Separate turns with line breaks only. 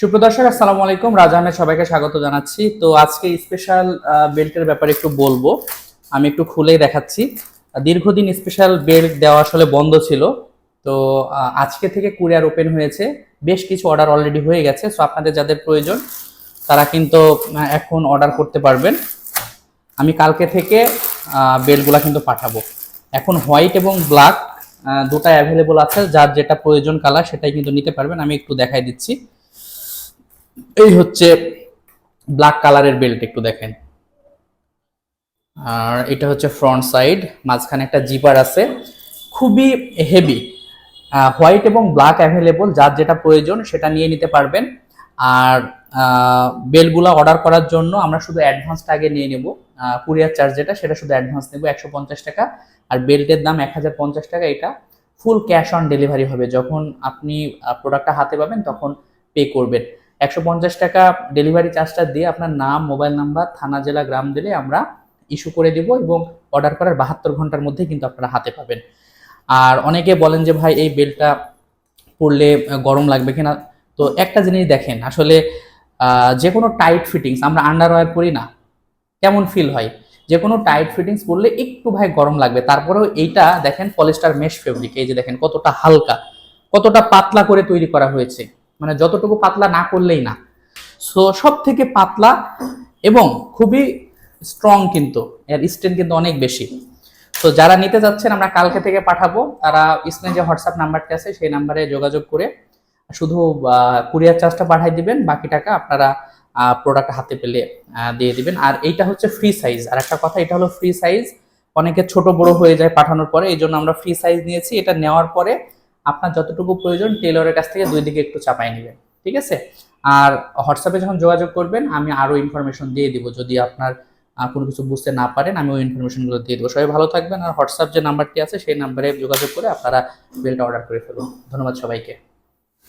সুপ্রদর্শক আসসালামু আলাইকুম। রাজা আহমেদ সবাইকে স্বাগত জানাচ্ছি। তো আজকে স্পেশাল বেল্টের ব্যাপারে একটু বলব। আমি একটু খুলেই দেখাচ্ছি। দীর্ঘদিন স্পেশাল বেল্ট দেওয়া আসলে বন্ধ ছিল। তো আজকে থেকে কুরিয়ার ওপেন হয়েছে। বেশ কিছু অর্ডার অলরেডি হয়ে গেছে। সো আপনাদের যাদের প্রয়োজন, তারা কিন্তু এখন অর্ডার করতে পারবেন। আমি কালকে থেকে বেল্টগুলো কিন্তু পাঠাবো। এখন হোয়াইট এবং ব্ল্যাক দুটাই অ্যাভেলেবল আছে। যার যেটা প্রয়োজন কালার সেটাই কিন্তু নিতে পারবেন। আমি একটু দেখাই দিচ্ছি। এই হচ্ছে ব্ল্যাক কালারের বেল্ট একটু দেখেন। আর এটা হচ্ছে ফ্রন্ট সাইড মাঝখানে একটা জিপার আছে। খুবই হেভি হোয়াইট এবং ব্ল্যাক অ্যাভেলেবল যার যেটা প্রয়োজন সেটা নিয়ে নিতে পারবেন। আর বেলগুলা অর্ডার করার জন্য আমরা শুধু অ্যাডভান্সটা আগে নিয়ে নেব। কুরিয়ার চার্জ যেটা, সেটা শুধু অ্যাডভান্স নেব, একশো পঞ্চাশ টাকা। আর বেল্টের দাম এক হাজার পঞ্চাশ টাকা, এটা ফুল ক্যাশ অন ডেলিভারি হবে। যখন আপনি প্রোডাক্টটা হাতে পাবেন, তখন পে করবেন। একশো পঞ্চাশ টাকা ডেলিভারি চার্জটা দিয়ে আপনার নাম মোবাইল নাম্বার থানা জেলা গ্রাম দিলে আমরা ইস্যু করে দিব এবং অর্ডার করার বাহাত্তর ঘণ্টার মধ্যে কিন্তু আপনারা হাতে পাবেন। আর অনেকে বলেন যে ভাই এই বেলটা আহ, গরম লাগবে কিনা? তো একটা জিনিস দেখেন আসলে যে কোনো টাইট ফিটিংস আমরা আন্ডারওয়্যার করি না। কেমন ফিল হয়? যে কোনো টাইট ফিটিংস পরলে একটু ভাই গরম লাগবে। তারপরেও এইটা দেখেন পলিস্টার মেশ ফেব্রিক এই যে দেখেন কতটা হালকা কতটা পাতলা করে তৈরি করা হয়েছে। মানে যতটুকু পাতলা না করলেই না। সো সব থেকে পাতলা এবং খুবই স্ট্রং কিন্তু, এর স্ট্রেন কিন্তু অনেক বেশি। তো যারা নিতে যাচ্ছেন, আমরা কালকে থেকে পাঠাবো। তারা স্ক্রিনে যে হোয়াটসঅ্যাপ নাম্বারটি আছে, সেই নাম্বারে যোগাযোগ করে শুধু কুরিয়ার চার্জটা পাঠিয়ে দিবেন, বাকি টাকা আপনারা প্রোডাক্ট হাতে পেলে দিয়ে দিবেন। আর এইটা হচ্ছে ফ্রি সাইজ আর একটা কথা, এটা হলো ফ্রি সাইজ অনেকে ছোট বড় হয়ে যায় পাঠানোর পরে এই জন্য আমরা ফ্রি সাইজ নিয়েছি। এটা নেওয়ার পরে আপনার যতটুকু প্রয়োজন টেলরের কাছ থেকে দুই দিকে একটু চাপাই নেবেন, ঠিক আছে? আর হোয়াটসঅ্যাপে যখন যোগাযোগ করবেন, আমি আরও ইনফরমেশন দিয়ে দিব। যদি আপনার কোনো কিছু বুঝতে না পারেন, আমি ওই ইনফরমেশনগুলো দিয়ে দেবো। সবাই ভালো থাকবেন। আর হোয়াটসঅ্যাপ যে নাম্বারটি আছে, সেই নাম্বারে যোগাযোগ করে আপনারা বিলটা অর্ডার করে ফেলুন। ধন্যবাদ সবাইকে।